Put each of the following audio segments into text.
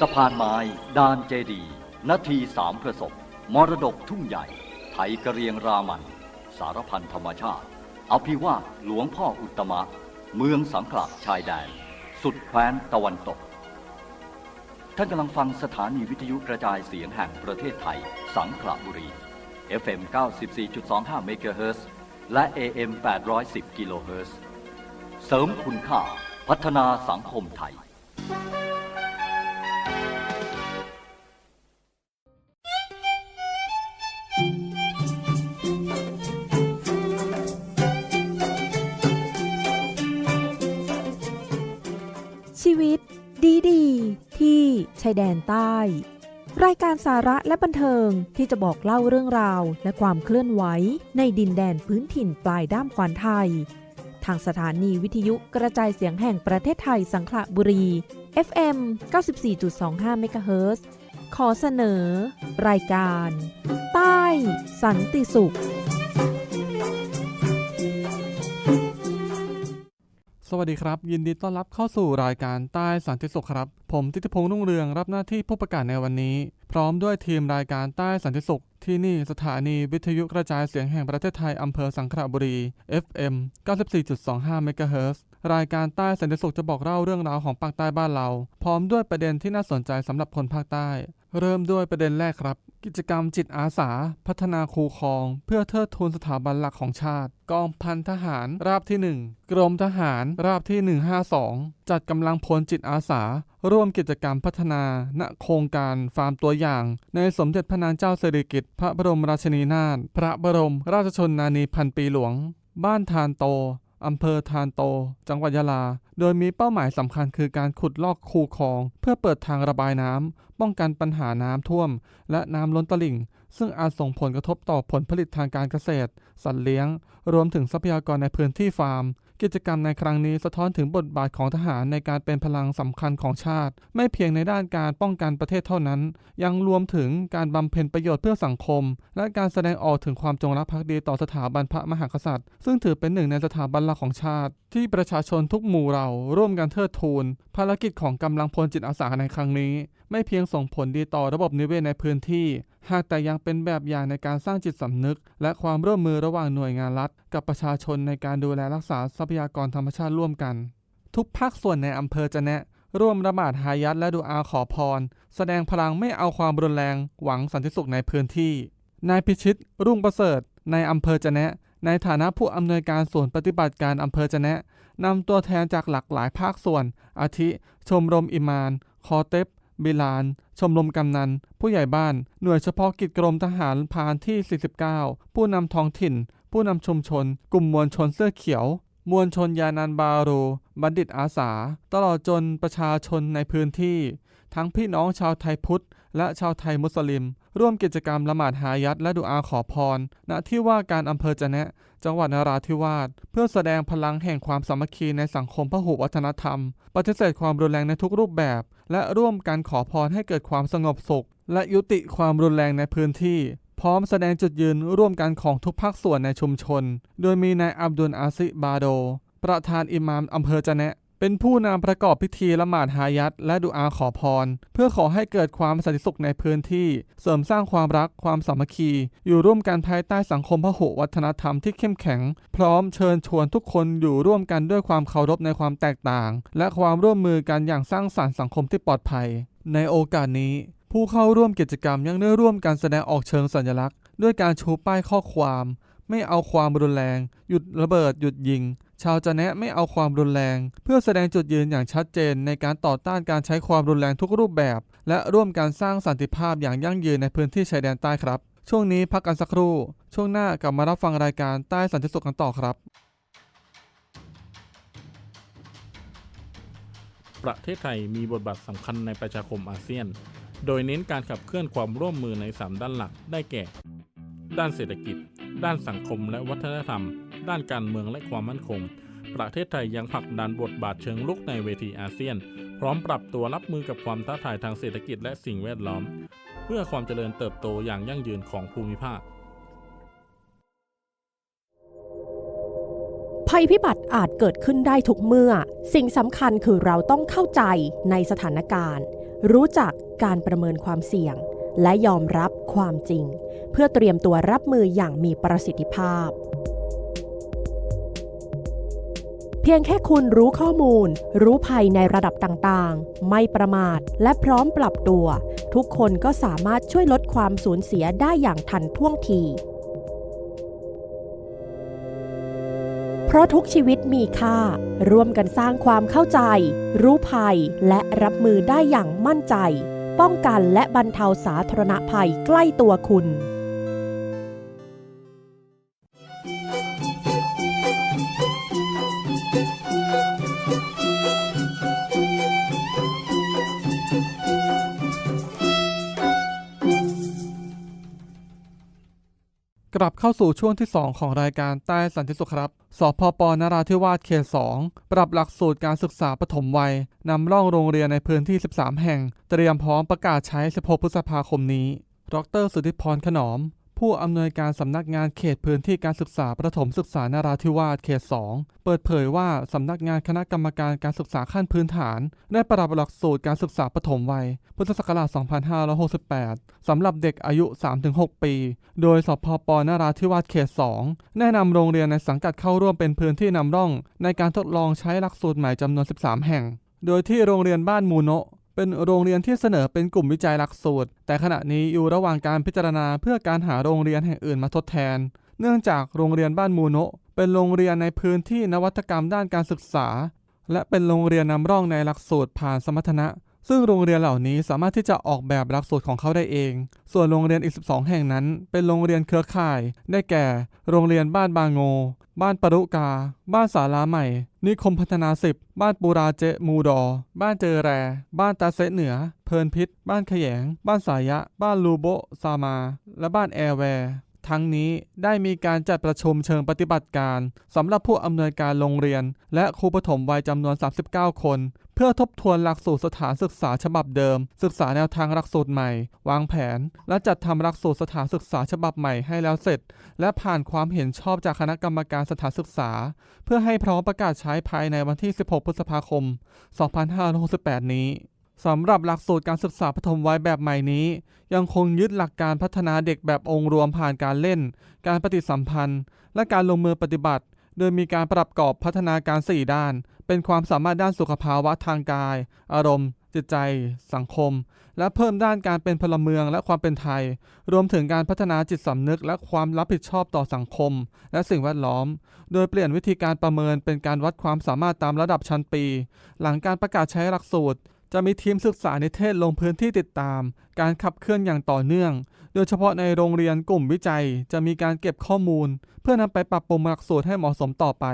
สะพานไม้ดานเจดี นาทีสามประสบ มรดกทุ่งใหญ่ไทยกระเรียงรามัน สารพันธรรมชาติอภิวาทหลวงพ่ออุตตมะ เมืองสังขละชายแดน สุดแคว้นตะวันตก ท่านกำลังฟังสถานีวิทยุกระจายเสียงแห่งประเทศไทย สังขละบุรี FM 94.25เมกะเฮิรตซ์และ AM 810กิโลเฮิรตซ์เสริมคุณค่าพัฒนาสังคมไทย ชายแดนใต้ รายการสาระและบันเทิงที่จะบอกเล่าเรื่องราวและความเคลื่อนไหวในดินแดนพื้นถิ่นปลายด้ามขวานไทย ทางสถานีวิทยุกระจายเสียงแห่งประเทศไทยสังขละบุรี FM 94.25เมกะเฮิรตซ์ขอเสนอ รายการ ใต้ สันติสุข สวัสดีครับ ยินดีต้อนรับเข้าสู่รายการใต้สันติสุขครับ ผมทิติพงษ์รุ่งเรืองรับหน้าที่ผู้ประกาศในวันนี้ พร้อมด้วยทีมรายการใต้สันติสุข ที่นี่สถานีวิทยุกระจายเสียงแห่งประเทศไทย อำเภอสังขละบุรี FM 94.25เมกะเฮิรตซ์รายการใต้สันติสุขจะบอกเล่าเรื่องราวของภาคใต้บ้านเรา พร้อมด้วยประเด็นที่น่าสนใจสำหรับคนภาคใต้ เริ่มด้วยประเด็นแรกครับ กิจกรรมจิตอาสา พัฒนาคูครอง เพื่อเทิดทูนสถาบันหลักของชาติ กองพันทหารราบที่ 1 กรมทหารราบที่ 152 จัดกำลังพลจิตอาสา ร่วมกิจกรรมพัฒนา ณโครงการฟาร์มตัวอย่าง ในสมเด็จพระนางเจ้าสิริกิติ์พระบรมราชินีนาถพระบรมราชชนนานีพันปีหลวง บ้านทานโต อำเภอทานโต จังหวัดยะลา โดยมีเป้าหมายสำคัญคือการขุดลอกคูคลอง เพื่อเปิดทางระบายน้ำ ป้องกันปัญหาน้ำท่วม และน้ำล้นตลิ่ง ซึ่งอาจส่งผลกระทบต่อผลผลิตทางการเกษตร สัตว์เลี้ยง รวมถึงทรัพยากรในพื้นที่ฟาร์ม กิจกรรมในครั้งนี้สะท้อนถึงบทบาทของทหารในการเป็นพลังสำคัญของชาติ ไม่เพียงในด้านการป้องกันประเทศเท่านั้น ยังรวมถึงการบำเพ็ญประโยชน์เพื่อสังคม และการแสดงออกถึงความจงรักภักดีต่อสถาบันพระมหากษัตริย์ ซึ่งถือเป็นหนึ่งในสถาบันหลักของชาติ ที่ประชาชนทุกหมู่เหล่าร่วมกันเทิดทูนภารกิจของกำลังพลจิตอาสาในครั้งนี้ ไม่เพียงส่งผลดีต่อระบบนิเวศในพื้นที่ หากแต่ยังเป็นแบบอย่างในการสร้างจิตสำนึก และความร่วมมือระหว่างหน่วยงานรัฐ กับประชาชนในการดูแลรักษาทรัพยากรธรรมชาติร่วมกัน ทุกภาคส่วนในอำเภอจะแนะ ร่วมระบาดหายัดและดูอาขอพร แสดงพลังไม่เอาความรุนแรง หวังสันติสุขในพื้นที่ นายพิชิต รุ่งประเสริฐในอำเภอจะแนะในฐานะผู้อำนวยการส่วนปฏิบัติการอำเภอจะแนะนำตัวแทนจากหลากหลายภาคส่วน อาทิ ชมรมอิมาน คอเต็บ บิลาน ชมรมกำนัน ผู้ใหญ่บ้าน หน่วยเฉพาะกิจกรมทหารพานที่ 49 ผู้นำท้องถิ่น ผู้นำชุมชน กลุ่มมวลชนเสื้อเขียว มวลชนยานันบารู บัณฑิตอาสา ตลอดจนประชาชนในพื้นที่ ทั้งพี่น้องชาวไทยพุทธ และชาวไทยมุสลิม ร่วมกิจกรรมละหมาดหายัดและดุอาขอพร ณ ที่ว่าการอำเภอจะแนะ จังหวัดนราธิวาส เพื่อแสดงพลังแห่งความสามัคคีในสังคมพหุวัฒนธรรม ปฏิเสธความรุนแรงในทุกรูปแบบ และร่วมกันขอพรให้เกิดความสงบสุข และยุติความรุนแรงในพื้นที่ พร้อมแสดงจุดยืนร่วมกันของทุกภาคส่วนในชุมชน โดยมีนายอับดุลอาซิบาโด ประธานอิหมามอำเภอจะแนะ เป็นผู้นำประกอบพิธีละหมาดฮายัดและดุอาขอพร เพื่อขอให้เกิดความสันติสุขในพื้นที่ เสริมสร้างความรักความสามัคคี อยู่ร่วมกันภายใต้สังคมพหุวัฒนธรรมที่เข้มแข็ง พร้อมเชิญชวนทุกคนอยู่ร่วมกันด้วยความเคารพในความแตกต่าง และความร่วมมือกันอย่างสร้างสรรค์สังคมที่ปลอดภัย ในโอกาสนี้ ผู้เข้าร่วมกิจกรรมยังได้ร่วมกันแสดงออกเชิงสัญลักษณ์ ด้วยการชูป้ายข้อความ ไม่เอาความรุนแรง หยุดระเบิดหยุดยิง ชาวจะแนะไม่เอาความรุนแรง เพื่อแสดงจุดยืนอย่างชัดเจนในการต่อต้านการใช้ความรุนแรงทุกรูปแบบ และร่วมการสร้างสันติภาพอย่างยั่งยืนในพื้นที่ชายแดนใต้ครับ ช่วงนี้พักกันสักครู่ ช่วงหน้ากลับมารับฟังรายการใต้สันติสุขกันต่อครับ ประเทศไทยมีบทบาทสำคัญในประชาคมอาเซียน โดยเน้นการขับเคลื่อนความร่วมมือใน 3 ด้านหลักได้แก่ ด้านเศรษฐกิจ ด้านสังคมและวัฒนธรรม ด้านการเมืองและความมั่นคง ประเทศไทยยังผลักดันบทบาทเชิงลุกในเวทีอาเซียน พร้อมปรับตัวรับมือกับความท้าทายทางเศรษฐกิจและสิ่งแวดล้อม เพื่อความเจริญเติบโตอย่างยั่งยืนของภูมิภาค ภัยพิบัติอาจเกิดขึ้นได้ทุกเมื่อ สิ่งสำคัญคือเราต้องเข้าใจในสถานการณ์ รู้จักการประเมินความเสี่ยงและยอมรับความจริง เพื่อเตรียมตัวรับมืออย่างมีประสิทธิภาพ เพียงแค่คุณรู้ข้อมูล รู้ภัยในระดับต่างๆ ไม่ประมาท และพร้อมปรับตัว ทุกคนก็สามารถช่วยลดความสูญเสียได้อย่างทันท่วงที เพราะทุกชีวิตมีค่า ร่วมกันสร้างความเข้าใจ รู้ภัย และรับมือได้อย่างมั่นใจ ป้องกันและบรรเทาสาธารณภัยใกล้ตัวคุณ กลับเข้าสู่ช่วงที่ 2 ของรายการใต้สันติสุขครับ สพปนราธิวาสเขต 2 ปรับหลักสูตรการศึกษาปฐมวัย นำร่องโรงเรียนในพื้นที่ 13 แห่ง เตรียมพร้อมประกาศใช้ 16 พฤษภาคมนี้ ดร สุทธิพร ขนอม ผู้อำนวยการสำนักงานเขตพื้นที่การศึกษาประถมศึกษานราธิวาสเขต 2 เปิดเผยว่าสำนักงานคณะกรรมการการศึกษาขั้นพื้นฐาน ได้ปรับหลักสูตรการศึกษาปฐมวัย พุทธศักราช 2568 สำหรับเด็กอายุ 3-6 ปี โดยสพปนราธิวาสเขต 2 แนะนำโรงเรียนในสังกัดเข้าร่วมเป็นพื้นที่นำร่อง ในการทดลองใช้หลักสูตรใหม่จำนวน 13 แห่ง โดยที่โรงเรียนบ้านมูโนะ เป็นโรงเรียนที่เสนอเป็นกลุ่มวิจัยหลักสูตร แต่ขณะนี้อยู่ระหว่างการพิจารณาเพื่อการหาโรงเรียนแห่งอื่นมาทดแทน เนื่องจากโรงเรียนบ้านมูโนะเป็นโรงเรียนในพื้นที่นวัตกรรมด้านการศึกษา และเป็นโรงเรียนนำร่องในหลักสูตรผ่านสมรรถนะ ซึ่งโรงเรียนเหล่านี้สามารถที่จะออกแบบหลักสูตรของเขาได้เอง ส่วนโรงเรียนอีก 12 แห่งนั้น เป็นโรงเรียนเครือข่าย ได้แก่ โรงเรียนบ้านบางโง บ้านปรุกา บ้านสาราใหม่ นิคมพัฒนาสิบ บ้านปูราเจมูดอ บ้านเจอแร บ้านตาเซเหนือ เพลินพิษ บ้านขยง บ้านสายะ บ้านลูโบซามา และบ้านแอร์แวร์ ทั้งนี้ได้มีการจัดประชุมเชิงปฏิบัติการสำหรับผู้อำนวยการโรงเรียน และครูปฐมวัยจำนวน 39 คน เพื่อทบทวนหลักสูตรสถานศึกษาฉบับเดิม ศึกษาแนวทางหลักสูตรใหม่ วางแผน และจัดทำหลักสูตรสถานศึกษาฉบับใหม่ให้แล้วเสร็จ และผ่านความเห็นชอบจากคณะกรรมการสถานศึกษา เพื่อให้พร้อมประกาศใช้ภายในวันที่ 16 พฤษภาคม 2568 นี้ สำหรับหลักสูตรการศึกษาปฐมวัยแบบใหม่นี้ ยังคงยึดหลักการพัฒนาเด็กแบบองค์รวมผ่านการเล่น การปฏิสัมพันธ์ และการลงมือปฏิบัติ โดยมีการปรับกรอบพัฒนาการ 4 ด้าน เป็นความสามารถด้านสุขภาวะทางกาย อารมณ์ จิตใจ สังคม และเพิ่มด้านการเป็นพลเมืองและความเป็นไทย รวมถึงการพัฒนาจิตสำนึกและความรับผิดชอบต่อสังคม และสิ่งแวดล้อม โดยเปลี่ยนวิธีการประเมินเป็นการวัดความสามารถตามระดับชั้นปี หลังการประกาศใช้หลักสูตร จะมีทีมศึกษานิเทศลงพื้นที่ติดตาม การขับเคลื่อนอย่างต่อเนื่อง โดยเฉพาะในโรงเรียนกลุ่มวิจัย จะมีการเก็บข้อมูล เพื่อนำไปปรับปรุงหลักสูตรให้เหมาะสมต่อไป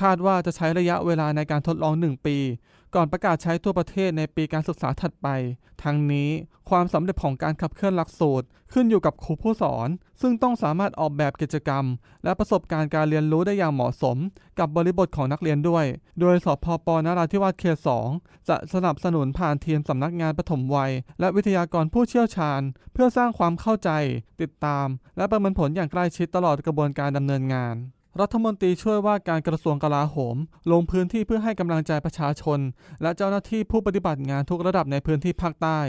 คาดว่าจะใช้ระยะเวลาในการทดลอง 1 ปี ก่อนประกาศใช้ทั่วประเทศในปีการศึกษาถัดไป ทั้งนี้ความสำเร็จของการขับเคลื่อนหลักสูตร ขึ้นอยู่กับครูผู้สอน ซึ่งต้องสามารถออกแบบกิจกรรม และประสบการณ์การเรียนรู้ได้อย่างเหมาะสม กับบริบทของนักเรียนด้วย โดยสพปนราธิวาสเขต2จะสนับสนุนผ่านทีมสำนักงานปฐมวัย และวิทยากรผู้เชี่ยวชาญ เพื่อสร้างความเข้าใจ ติดตาม และประเมินผลอย่างใกล้ชิดตลอดกระบวนการดำเนินงานรัฐมนตรีช่วยว่าการกระทรวงกลาโหม ลงพื้นที่เพื่อให้กำลังใจประชาชน และเจ้าหน้าที่ผู้ปฏิบัติงานทุกระดับในพื้นที่ภาคใต้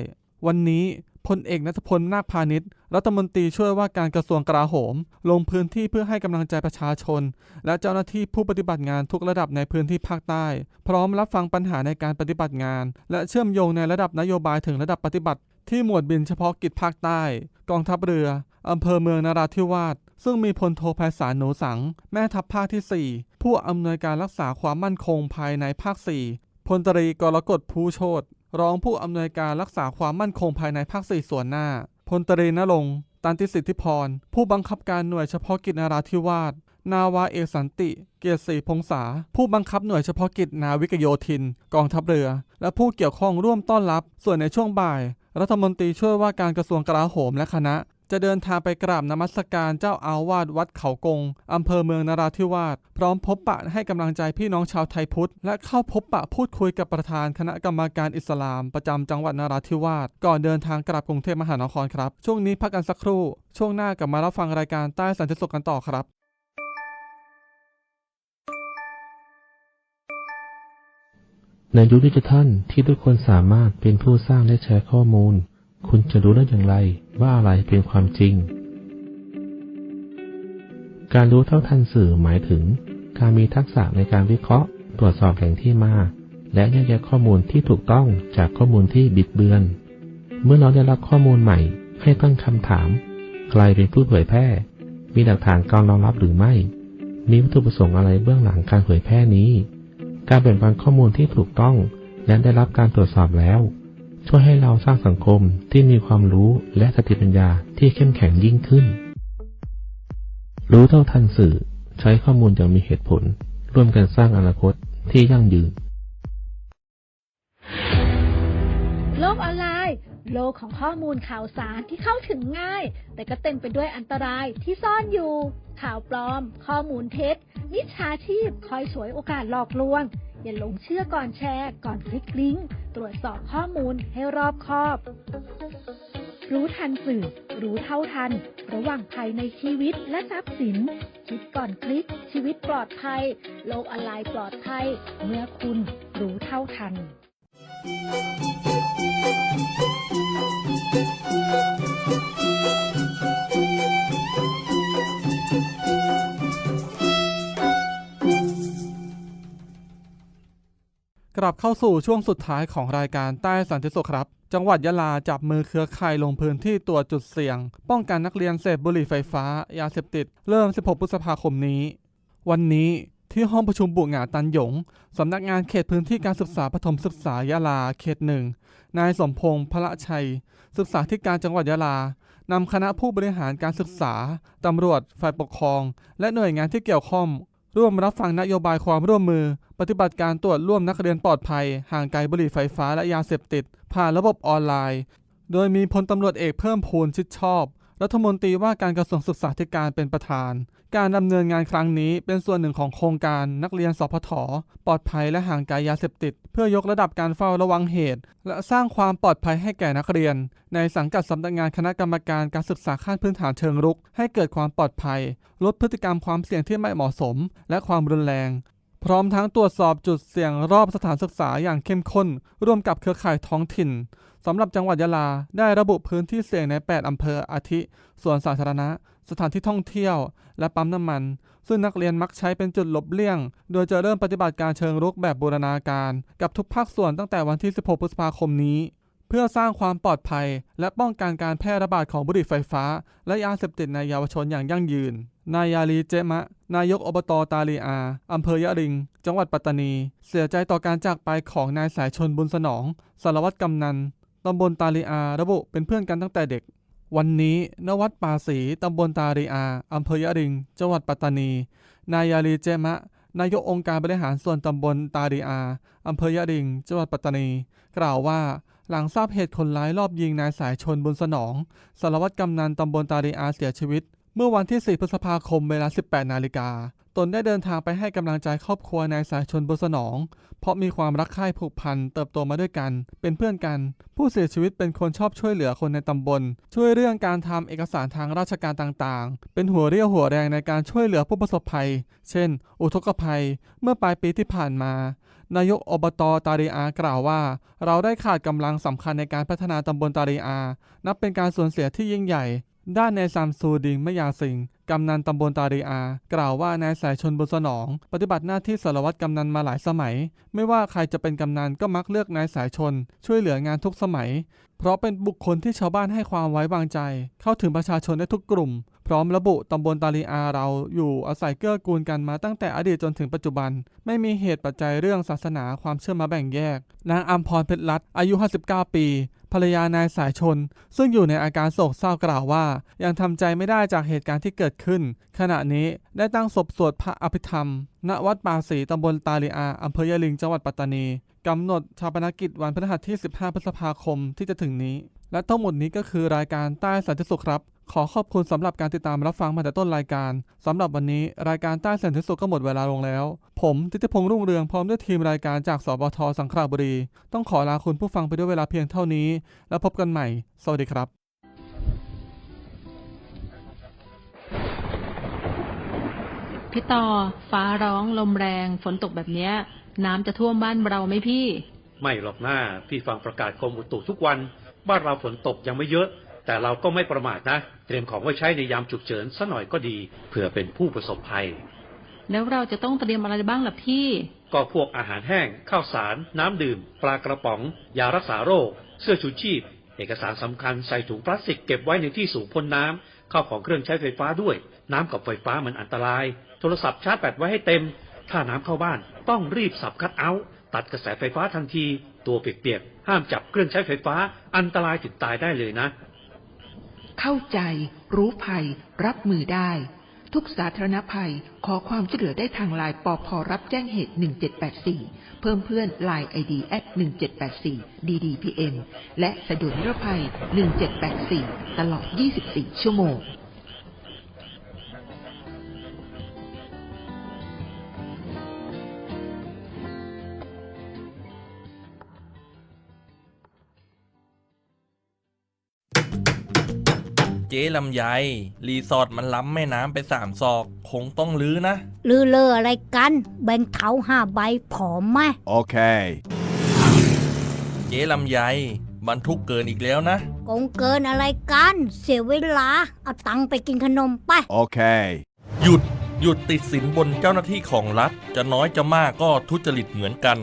วันนี้พลเอกนัทพลนาคพาณิชย์ รัฐมนตรีช่วยว่าการกระทรวงกลาโหม ลงพื้นที่เพื่อให้กำลังใจประชาชน และเจ้าหน้าที่ผู้ปฏิบัติงานทุกระดับในพื้นที่ภาคใต้ พร้อมรับฟังปัญหาในการปฏิบัติงาน และเชื่อมโยงในระดับนโยบายถึงระดับปฏิบัติ ที่หมวดบินเฉพาะกิจภาคใต้ กองทัพเรือ อำเภอเมืองนราธิวาส ซึ่งมีพลโทไพศาลหนูสัง แม่ทัพภาคที่ 4 ผู้อำนวยการรักษาความมั่นคงภายในภาค 4 พลตรีกรกฎภูโชตรองผู้อำนวยการรักษาความมั่นคงภายในภาค 4 ส่วนหน้า พลตรีนรงตันติสิทธิพร ผู้บังคับการหน่วยเฉพาะกิจนราธิวาส นาวาเอกสันติ เกียรติศรีพงษา ผู้บังคับหน่วยเฉพาะกิจนาวิกโยธิน กองทัพเรือ และผู้เกี่ยวข้องร่วมต้อนรับ ส่วนในช่วงบ่าย รัฐมนตรีช่วยว่าการกระทรวงกลาโหมและคณะ จะเดินทางไปกราบนมัสการเจ้าอาวาสวัดเขากง อำเภอเมืองนราธิวาส พร้อมพบปะให้กำลังใจพี่น้องชาวไทยพุทธ และเข้าพบปะพูดคุยกับประธานคณะกรรมการอิสลาม ประจำจังหวัดนราธิวาส ก่อนเดินทางกลับกรุงเทพมหานครครับ ช่วงนี้พักกันสักครู่ ช่วงหน้ากลับมารับฟังรายการใต้สันติสุขกันต่อครับ ในยุคดิจิทัลที่ทุกคนสามารถเป็นผู้สร้างและแชร์ข้อมูล คุณจะรู้ได้อย่างไรว่าอะไรเป็นความจริง การรู้เท่าทันสื่อหมายถึง การมีทักษะในการวิเคราะห์ ตรวจสอบแหล่งที่มา และแยกแยะข้อมูลที่ถูกต้องจากข้อมูลที่บิดเบือน เมื่อเราได้รับข้อมูลใหม่ ให้ตั้งคำถาม ใครเป็นผู้เผยแพร่ มีหลักฐานการรองรับหรือไม่ มีวัตถุประสงค์อะไรเบื้องหลังการเผยแพร่นี้ การแบ่งปันข้อมูลที่ถูกต้อง และได้รับการตรวจสอบแล้ว ช่วยให้เราสร้างสังคมที่มีความรู้และสติปัญญาที่เข้มแข็งยิ่งขึ้น รู้เท่าทันสื่อ ใช้ข้อมูลอย่างมีเหตุผล ร่วมกันสร้างอนาคตที่ยั่งยืน โลกออนไลน์ โลกของข้อมูลข่าวสารที่เข้าถึงง่าย แต่ก็เต็มไปด้วยอันตรายที่ซ่อนอยู่ ข่าวปลอม ข้อมูลเท็จมิจฉาชีพคอยฉวยโอกาสหลอกลวง อย่าหลงเชื่อก่อนแชร์ ก่อนคลิกลิงก์ตรวจสอบข้อมูลให้รอบคอบ รู้ทันสื่อ รู้เท่าทัน ระหว่างภัยในชีวิตและทรัพย์สิน คิดก่อนคลิกชีวิตปลอดภัย โลกออนไลน์ปลอดภัย เมื่อคุณรู้เท่าทัน กลับเข้าสู่ช่วงสุดท้ายของรายการใต้สันติสุขครับ จังหวัดยะลาจับมือเครือข่ายลงพื้นที่ตรวจจุดเสี่ยง ป้องกันนักเรียนเสพบุหรี่ไฟฟ้า ยาเสพติด เริ่ม 16 พฤษภาคมนี้ วันนี้ ที่ห้องประชุมบุหงาตันหยง สำนักงานเขตพื้นที่การศึกษาปฐมศึกษายะลาเขตหนึ่ง นายสมพงษ์พระชัย ศึกษาธิการจังหวัดยะลานำคณะผู้บริหารการศึกษา ตำรวจ ฝ่ายปกครอง และหน่วยงานที่เกี่ยวข้อง ร่วมรับฟังนโยบายความร่วมมือ ปฏิบัติการตรวจร่วมนักเรียนปลอดภัย ห่างไกลบุหรี่ไฟฟ้าและยาเสพติด ผ่านระบบออนไลน์ โดยมีพลตำรวจเอกเพิ่มพูนชิดชอบ รัฐมนตรีว่าการกระทรวงศึกษาธิการเป็นประธาน การดำเนินงานครั้งนี้เป็นส่วนหนึ่งของโครงการนักเรียนสพทปลอดภัยและห่างไกลยาเสพติด เพื่อยกระดับการเฝ้าระวังเหตุ และสร้างความปลอดภัยให้แก่นักเรียน ในสังกัดสำนักงานคณะกรรมการการศึกษาขั้นพื้นฐานเชิงรุก ให้เกิดความปลอดภัย ลดพฤติกรรมความเสี่ยงที่ไม่เหมาะสม และความรุนแรง พร้อมทั้งตรวจสอบจุดเสี่ยงรอบสถานศึกษาอย่างเข้มข้น ร่วมกับเครือข่ายท้องถิ่นสำหรับจังหวัดยะลาได้ระบุพื้นที่เสี่ยงใน 8 อำเภออาทิ สวนสาธารณะ สถานที่ท่องเที่ยว และปั๊มน้ำมัน ซึ่งนักเรียนมักใช้เป็นจุดหลบเลี่ยง โดยจะเริ่มปฏิบัติการเชิงรุกแบบบูรณาการกับทุกภาคส่วนตั้งแต่วันที่ 16 พฤษภาคมนี้ เพื่อสร้างความปลอดภัย และป้องกันการแพร่ระบาดของบุหรี่ไฟฟ้า และยาเสพติดในเยาวชนอย่างยั่งยืน นายยาลีเจมะ นายกอบตตาลีอาอำเภอยะริง จังหวัดปัตตานี เสียใจต่อการจากไปของนายสายชนบุญสนอง สารวัตรกำนันตำบลตาลีอา ระบุเป็นเพื่อนกันตั้งแต่เด็ก วันนี้ณวัดป่าศรีตำบลตารีอา อำเภอยะริง จังหวัดปัตตานี นายยาลีเจมะ นายกองค์การบริหารส่วนตำบลตารีอา อำเภอยะริง จังหวัดปัตตานี กล่าวว่า หลังทราบเหตุคนร้ายรอบยิงนายสายชนบุญสนอง สารวัตรกำนันตำบลตารีอาเสียชีวิต เมื่อวันที่ 4 พฤษภาคมเวลา 18 นาฬิกา ตนได้เดินทางไปให้กำลังใจครอบครัวนายสายชนบุญสนอง เพราะมีความรักใคร่ผูกพันเติบโตมาด้วยกัน เป็นเพื่อนกัน ผู้เสียชีวิตเป็นคนชอบช่วยเหลือคนในตำบล ช่วยเรื่องการทำเอกสารทางราชการต่างๆ เป็นหัวเรี่ยวหัวแรงในการช่วยเหลือผู้ประสบภัย เช่น อุทกภัย เมื่อปลายปีที่ผ่านมานายกอบตตารีอากล่าวว่า เราได้ขาดกำลังสำคัญในการพัฒนาตำบลตารีอา นับเป็นการสูญเสียที่ยิ่งใหญ่ ด้านในซามซูดิงมะยาสิงกำนันตำบลตารีอา กล่าวว่านายสายชนบุญสนอง ปฏิบัติหน้าที่สารวัตรกำนันมาหลายสมัย ไม่ว่าใครจะเป็นกำนันก็มักเลือกนายสายชน ช่วยเหลืองานทุกสมัย เพราะเป็นบุคคลที่ชาวบ้านให้ความไว้วางใจ เข้าถึงประชาชนได้ทุกกลุ่ม พร้อมระบุตำบลตาลีอาเราอยู่อาศัยเกื้อกูลกันมาตั้งแต่อดีตจนถึงปัจจุบัน ไม่มีเหตุปัจจัยเรื่องศาสนาความเชื่อมาแบ่งแยก นางอัมพรเพชรรัตน์อายุ 59 ปี ภรรยานายสายชน ซึ่งอยู่ในอาการโศกเศร้ากล่าวว่า ยังทำใจไม่ได้จากเหตุการณ์ที่เกิดขึ้น ขณะนี้ได้ตั้งศพสวดพระอภิธรรม ณวัดป่าศรีตำบลตาลีอาอำเภอยะลิงจังหวัดปัตตานีกำหนดชาปนกิจวันพฤหัสที่ 15 พฤษภาคมที่จะถึงนี้ และทั้งหมดนี้ก็คือรายการใต้สันติสุขครับ ขอขอบคุณสำหรับการติดตามรับฟังมาแต่ต้นรายการสำหรับวันนี้รายการใต้สันติสุขก็หมดเวลาลงแล้ว ผมทิติพงษ์รุ่งเรืองพร้อมด้วยทีมรายการจากสบทสังขละบุรี ต้องขอลาคุณผู้ฟังไปด้วยเวลาเพียงเท่านี้ แล้วพบกันใหม่ สวัสดีครับพี่ต่อฟ้าร้องลมแรง ฝนตกแบบเนี้ยน้ำจะท่วมบ้านเราไหมพี่ ไม่หรอกหน้าพี่ฟังประกาศกรมอุตุทุกวัน บ้านเราฝนตกยังไม่เยอะ แต่เราก็ไม่ประมาทนะ เตรียมของไว้ใช้ในยามฉุกเฉินซะหน่อยก็ดีเผื่อเป็นผู้ประสบภัย แล้วเราจะต้องเตรียมอะไรบ้างล่ะพี่ ก็พวกอาหารแห้ง ข้าวสาร น้ำดื่ม ปลากระป๋อง ยารักษาโรค เสื้อชูชีพ เอกสารสำคัญใส่ถุงพลาสติกเก็บไว้ในที่สูงพ้นน้ำเข้าของเครื่องใช้ไฟฟ้าด้วย น้ำกับไฟฟ้ามันอันตราย โทรศัพท์ชาร์จแบตไว้ให้เต็ม ถ้าน้ำเข้าบ้านต้องรีบสับคัดเอาท์ตัดกระแสไฟฟ้าทันที ตัวเปียกๆ ห้ามจับเครื่องใช้ไฟฟ้า อันตรายถึงตายได้เลยนะ เข้าใจ รู้ภัย รับมือได้ ทุกสาธารณภัยขอความช่วยเหลือได้ทางไลน์ปอพอรับแจ้งเหตุ 1784 เพิ่มเพื่อนไลน์ ID แอด1784 DDPM และสะดวกนิรภัย 1784 ตลอด 24 ชั่วโมง เจ๊ลำไย รีสอร์ทมันล้ำแม่น้ำไปสามศอก คงต้องลื้อนะ ลือเลออะไรกัน แบ่งเถาห้าใบผอมไหม Okay. เจ๊ลำไยบรรทุกเกินอีกแล้วนะกงเกินอะไรกัน เสียเวลา เอาตังค์ไปกินขนมไป Okay. หยุดหยุดติดสินบนเจ้าหน้าที่ของรัฐ จะน้อยจะมากก็ทุจริตเหมือนกัน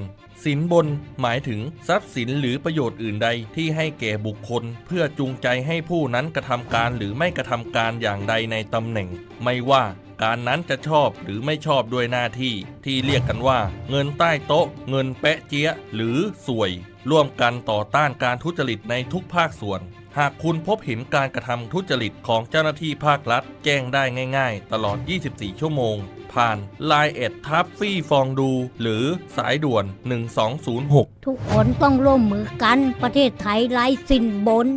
สินบนหมายถึงทรัพย์สินหรือประโยชน์อื่นใดที่ให้แก่บุคคล เพื่อจูงใจให้ผู้นั้นกระทำการหรือไม่กระทำการอย่างใดในตำแหน่ง ไม่ว่าการนั้นจะชอบหรือไม่ชอบด้วยหน้าที่ ที่เรียกกันว่า เงินใต้โต๊ะ เงินแปะเจี๊ยะหรือสวย ร่วมกันต่อต้านการทุจริตในทุกภาคส่วน หากคุณพบเห็นการกระทำทุจริตของเจ้าหน้าที่ภาครัฐ แจ้งได้ง่าย ๆ ตลอด 24 ชั่วโมง ผ่าน Line แอดทับฟี่ฟองดู หรือสายด่วน 1206ทุกคนต้องร่วมมือกันประเทศไทยไร้สินบน